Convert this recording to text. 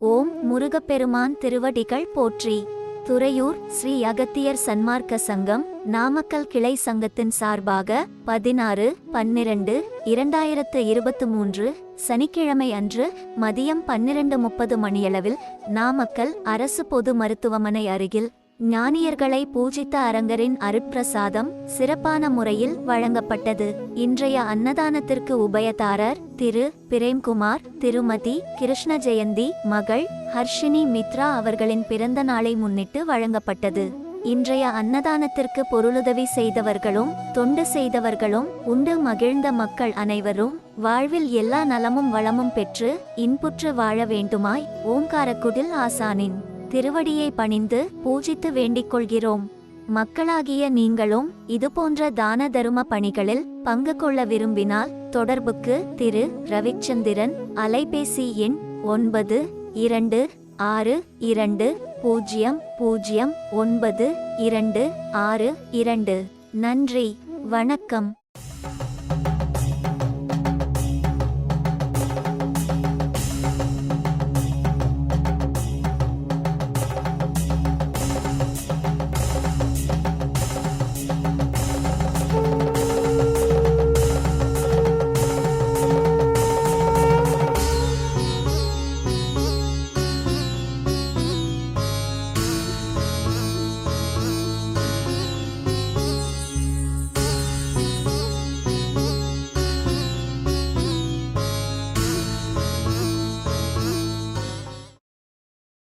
ஓம் முருகப்பெருமான் திருவடிகள் போற்றி. துறையூர் ஸ்ரீ அகத்தியர் சன்மார்க்க சங்கம் நாமக்கல் கிளை சங்கத்தின் சார்பாக பதினாறு பன்னிரண்டு இரண்டாயிரத்து இருபத்து மூன்று சனிக்கிழமை அன்று மதியம் பன்னிரண்டு முப்பது மணியளவில் நாமக்கல் அரசு பொது மருத்துவமனை அருகில் ஞானியர்களை பூஜித்த அரங்கரின் அருட்பிரசாதம் சிறப்பான முறையில் வழங்கப்பட்டது. இன்றைய அன்னதானத்திற்கு உபயதாரர் திரு. பிரேம்குமார் திருமதி கிருஷ்ண ஜெயந்தி மகள் ஹர்ஷினி மித்ரா அவர்களின் பிறந்த நாளை முன்னிட்டு வழங்கப்பட்டது. இன்றைய அன்னதானத்திற்கு பொருளுதவி செய்தவர்களும் தொண்டு செய்தவர்களும் உண்டு மகிழ்ந்த மக்கள் அனைவரும் வாழ்வில் எல்லா நலமும் வளமும் பெற்று இன்புற்று வாழ வேண்டுமாய் ஓங்காரக்குடில் ஆசானின். திருவடியை பணிந்து பூஜித்து வேண்டிக் கொள்கிறோம் மக்களாகிய நீங்களும் இதுபோன்ற தான தரும பணிகளில் பங்கு கொள்ள விரும்பினால் தொடர்புக்கு திரு. ரவிச்சந்திரன் அலைபேசி எண் ஒன்பது இரண்டு ஆறு இரண்டு பூஜ்ஜியம் பூஜ்ஜியம் ஒன்பது இரண்டு ஆறு இரண்டு. நன்றி வணக்கம்.